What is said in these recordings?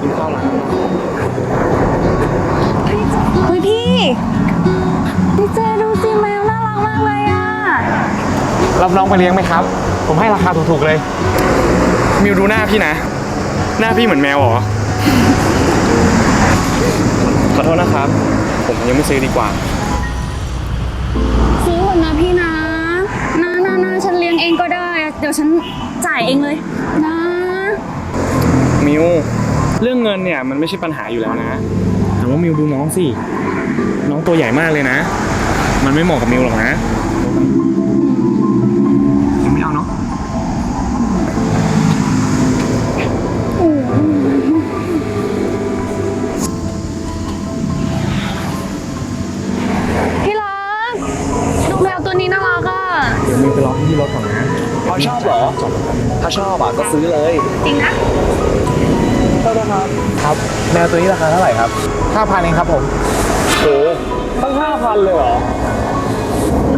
กินข้าวร้านข้างนอกเฮ้ยพี่พี่เจดูสิแมวน่ารักมากเลยอะ รับน้องไปเลี้ยงไหมครับ ผมให้ราคาถูกๆเลย มิวดูหน้าพี่นะ หน้าพี่เหมือนแมวเหรอ ขอโทษนะครับ ผมยังไม่ซื้อดีกว่า ซื้อเถอะนะพี่นะนะนะนะฉันเลี้ยงเองก็ได้อะเดี๋ยวฉันจ่ายเองเลย นะ มิว เรื่องเงินเนี่ยมันไม่ใช่ปัญหาอยู่แล้วนะแต่ว่ามิวดูน้องสิ น้องตัวใหญ่มากเลยนะ มันไม่เหมาะกับมิวหรอกนะยังไม่เอาเนาะพี่รักดูแมวตัวนี้น่ารักอะ เดี๋ยวมิวไปรอที่รถก่อนนะ พอชอบเหรอ ถ้าชอบอะก็ซื้อเลย จริงนะ ครับ แมวตัวนี้ราคาเท่าไหร่ครับห้าพันเองครับผมโอ้ตั้งห้าพันเลยเหรอ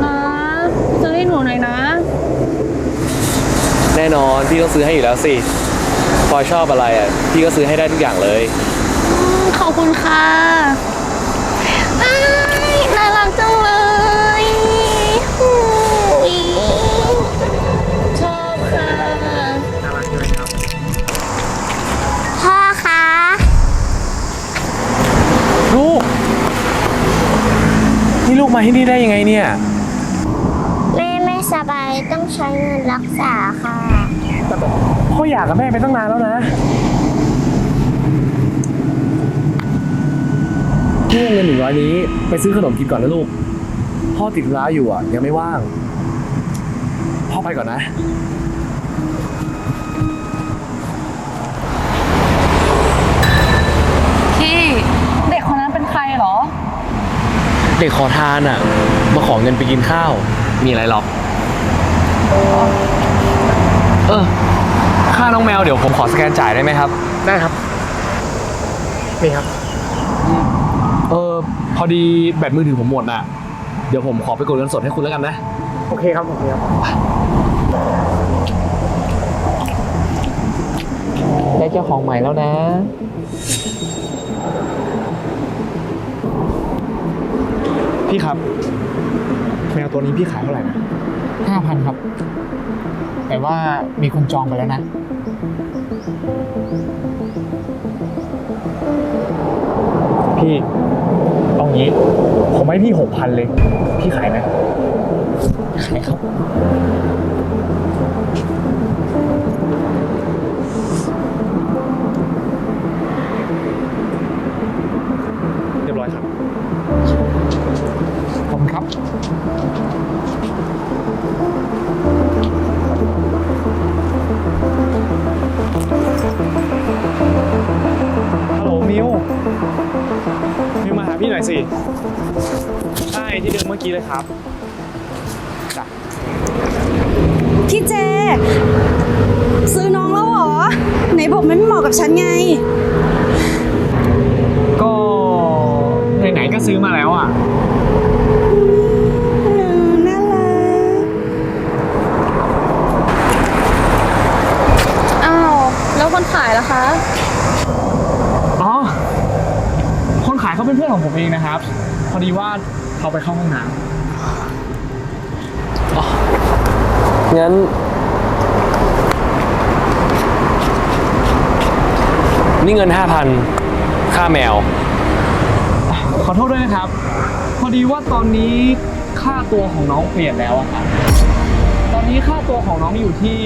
นะซื้อให้หนูหน่อยนะ แน่นอนพี่ต้องซื้อให้อยู่แล้วสิพอชอบอะไรอะพี่ก็ซื้อให้ได้ทุกอย่างเลย ขอบคุณค่ะ ลูกมาที่นี่ได้ยังไงเนี่ย แม่ไม่สบายต้องใช้เงินรักษาค่ะ พ่ออยากกับแม่ไปตั้งนานแล้วนะพี่เอาเงินหนึ่งร้อยนี้ไปซื้อขนมกินก่อนนะลูก พ่อติดธุร้าอยู่อะ ยังไม่ว่าง พ่อไปก่อนนะ พี่เด็กคนนั้นเป็นใครเหรอ เด็กขอทานอะ มาขอเงินไปกินข้าว มีอะไรหรอก เออ ค่าน้องแมวเดี๋ยวผมขอสแกนจ่ายได้ไหมครับ ได้ครับ นี่ครับ เออ พอดีแบตมือถือผมหมดอะ เดี๋ยวผมขอไปกดเงินสดให้คุณแล้วกันนะ โอเคครับ โอเคครับ ได้เจ้าของใหม่แล้วนะ พี่ครับ แมวตัวนี้พี่ขายเท่าไหร่นะห้าพันครับ แต่ว่ามีคนจองไปแล้วนะ พี่เอางี้ ผมให้พี่หกพันเลย พี่ขายไหมขายครับ สิใช่ที่เดิมเมื่อกี้เลยครับพี่เจ ซื้อน้องแล้วเหรอ ไหนบอกมันไม่เหมาะกับฉันไง ก็ไหนๆก็ซื้อมาแล้วอะ น่ารัก อ้าว แล้วคนขายล่ะคะ อ๋อ คนขาย เขาเป็นเพื่อนของผมเองนะครับ พอดีว่าเขาไปเข้าห้องน้งั้น นี่เงินห้าพันค่าแมวำขอโทษด้วยนะครับ พอดีว่าตอนนี้ค่าตัวของน้องเปลี่ยนแล้วอะครับตอนนี้ค่าตัวของน้องอยู่ที่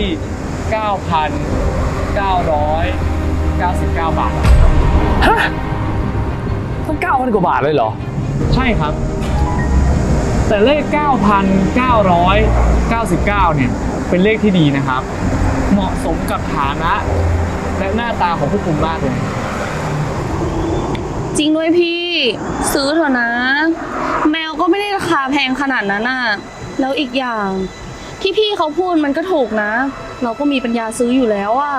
9,999 บาท ฮะ ต้องเก้าพันกว่าบาทเลยเหรอ ใช่ครับ แต่เลข 9,999 เนี่ย เป็นเลขที่ดีนะครับ เหมาะสมกับฐานะ และหน้าตาของพวกคุณมากเลย จริงด้วยพี่ ซื้อเถอะนะ แมวก็ไม่ได้ราคาแพงขนาดนั้นน่ะ แล้วอีกอย่างที่พี่เขาพูดมันก็ถูกนะ เราก็มีปัญญาซื้ออยู่แล้วอะ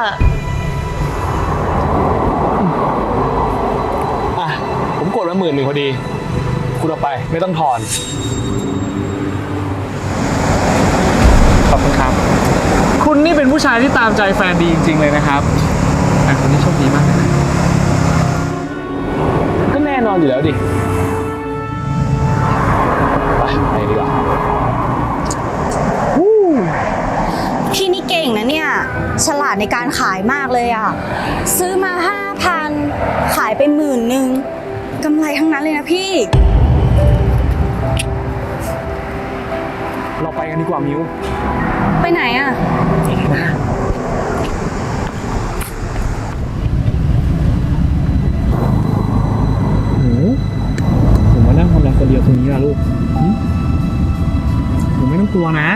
อะ ผมกดมาหมื่นหนึ่งพอดี คุณเอาไปไม่ต้องทอน ขอบคุณครับ คุณนี่เป็นผู้ชายที่ตามใจแฟนดีจริง ๆ เลยนะครับแต่คนนี้โชคดีมากเลยนะอนอยู่แล้วดิ ไปไปดีกว่าพี่นี่เก่งนะเนี่ย ฉลาดในการขายมากเลยอะซื้อมาห้าพันขายไปหมื่นหนึ่ง กำไรทั้งนั้นเลยนะพี่ เราไปกันดีกว่ามิวไปไหนอะหนูหนูมานั่งทำอะไรคนเดียวตรงนี้ล่ะลูกหึหนูไม่ต้องกลัวนะ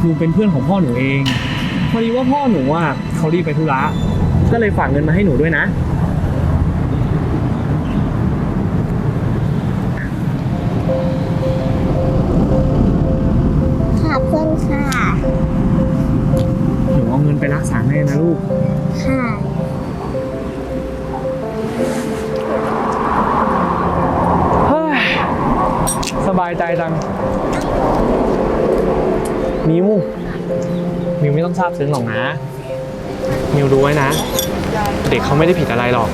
หนูเป็นเพื่อนของพ่อหนูเอง พอดีว่าพ่อหนูอะเขารีบไปธุระ ก็เลยฝากเงินมาให้หนูด้วยนะายจัง มิว มิวไม่ต้องซาบซึ้งหรอกนะ มิวรู้ไว้นะ เด็กเขาไม่ได้ผิดอะไรหรอก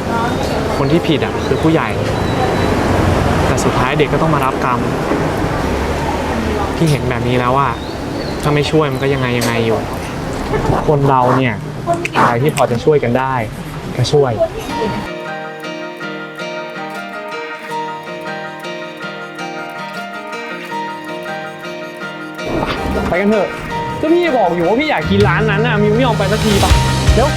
คนที่ผิดอะคือผู้ใหญ่ แต่สุดท้ายเด็กก็ต้องมารับกรรมพี่เห็นแบบนี้แล้วอะถ้าไม่ช่วยมันก็ยังไงยังไงอยู่ คนเราเนี่ยอะไรที่พอจะช่วยกันได้ ก็ช่วย ไปกันเถอะก็พี่บอกอยู่ว่าพี่อยากกินร้านนั้นน่ะมิวไม่ยอมไปสักทีปะเดี๋ยว